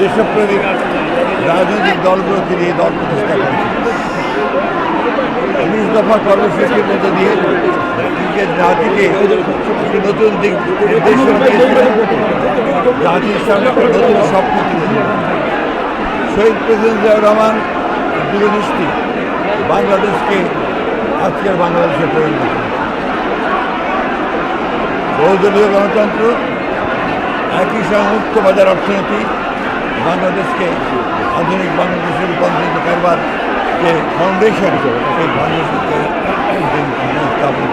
দেশপ্রেমিক রাজনৈতিক দলগুলোকে নিয়ে দল প্রতিষ্ঠা করেছে উনিশ দফা কর্মসূচির মধ্যে দিয়ে নিজের জাতিকে নতুন দিক জাতির সামনে নতুন স্বপ্ন তুলে। শহীদ প্রেসিডেন্ট জিয়াউর রহমান দূরদৃষ্টি বাংলাদেশকে আজকের বাংলাদেশে পরিণত। বহুদলীয় গণতন্ত্র, একই সঙ্গে মুক্ত বাজার অর্থনীতি বাংলাদেশকে আধুনিক বাংলাদেশে রূপান্তরিত করবার যে ফাউন্ডেশন সেই ফাউন্ডেশনকে স্থাপন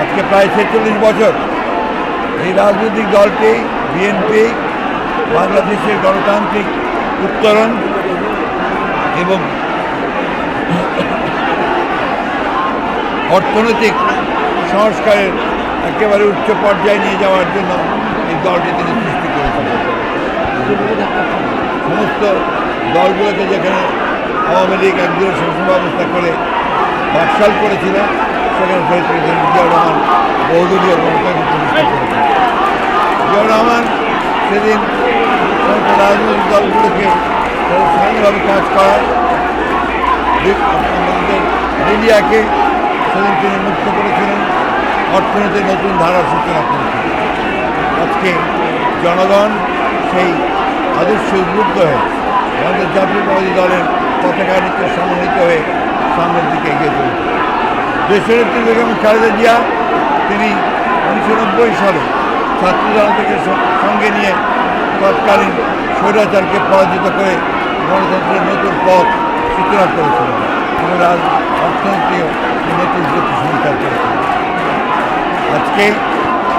আজকে প্রায় ছেচল্লিশ বছর এই রাজনৈতিক দলটি, বিএনপি, বাংলাদেশের গণতান্ত্রিক উত্তরণ এবং অর্থনৈতিক সংস্কারের একেবারে উচ্চ পর্যায়ে নিয়ে যাওয়ার জন্য এই দলটি তিনি সৃষ্টি সমস্ত দলগুলোকে যেখানে আওয়ামী লীগ একদলীয় শাসন ব্যবস্থা করে বাকশাল করেছিল, সেখানে শহীদ প্রেসিডেন্ট জিয়াউর রহমান, বহুদলীয় গণতন্ত্র প্রতিষ্ঠা জিয়াউর রহমান সেদিন সমস্ত রাজনৈতিক দলগুলোকে স্থানীয়ভাবে কাজ করার আমাদের মিডিয়াকে সেদিন তিনি মুক্ত করেছিলেন, অর্থনীতির নতুন ধারার সূচনা করেছিলেন। আজকে জনগণ সেই আদর্শ উদ্বুদ্ধ হয়ে আমাদের জাতীয়তাবাদী দলের পতাকা নিতে সমন্বিত হয়ে সামনের দিকে এগিয়ে চলেছে। দেশনেত্রী বেগম খালেদা জিয়া, তিনি উনিশশো নব্বই সালে ছাত্র জনতাকে স- সঙ্গে নিয়ে তৎকালীন স্বৈরাচারকে পরাজিত করে গণতন্ত্রের নতুন পথ সূচনা করেছিলেন এবং রাজ অর্থনীতিও গতি সঞ্চার করেছিলেন। আজকে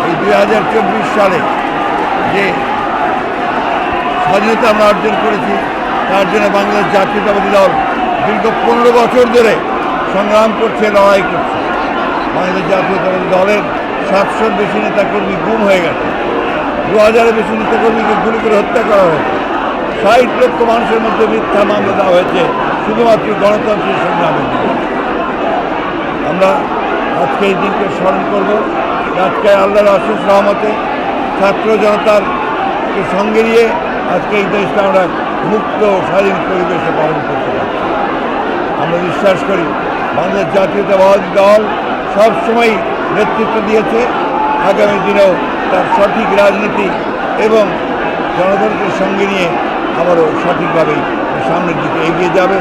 এই দুই হাজার চব্বিশ সালে যে স্বাধীনতা আমরা অর্জন করেছি, তার জন্য বাংলাদেশ জাতীয়তাবাদী দল দীর্ঘ পনেরো বছর ধরে সংগ্রাম করছে, লড়াই করছে। বাংলাদেশ জাতীয়তাবাদী দলের সাতশোর বেশি নেতাকর্মী গুম হয়ে গেছে। দু হাজারের বেশি নেতাকর্মীকে গুলি করে হত্যা করা হয়েছে। ষাট লক্ষ মানুষের মধ্যে মিথ্যা মামলা দেওয়া হয়েছে, শুধুমাত্র গণতন্ত্রের সংগ্রামের আমরা আজকে এই দিনকে স্মরণ করব। আজকে আল্লাহর অশেষ রহমতে ছাত্র জনতার সঙ্গে নিয়ে আজকে এই দেশটা আমরা মুক্ত স্বাধীন পরিবেশে পালন করতে পারছি। আমরা বিশ্বাস করি, বাংলাদেশ জাতীয়তাবাদী দল সবসময় নেতৃত্ব দিয়েছে। আগামী দিনেও তার সঠিক রাজনীতি এবং জনগণকে সঙ্গে নিয়ে আবারও সঠিকভাবেই সামনের দিকে এগিয়ে যাবে।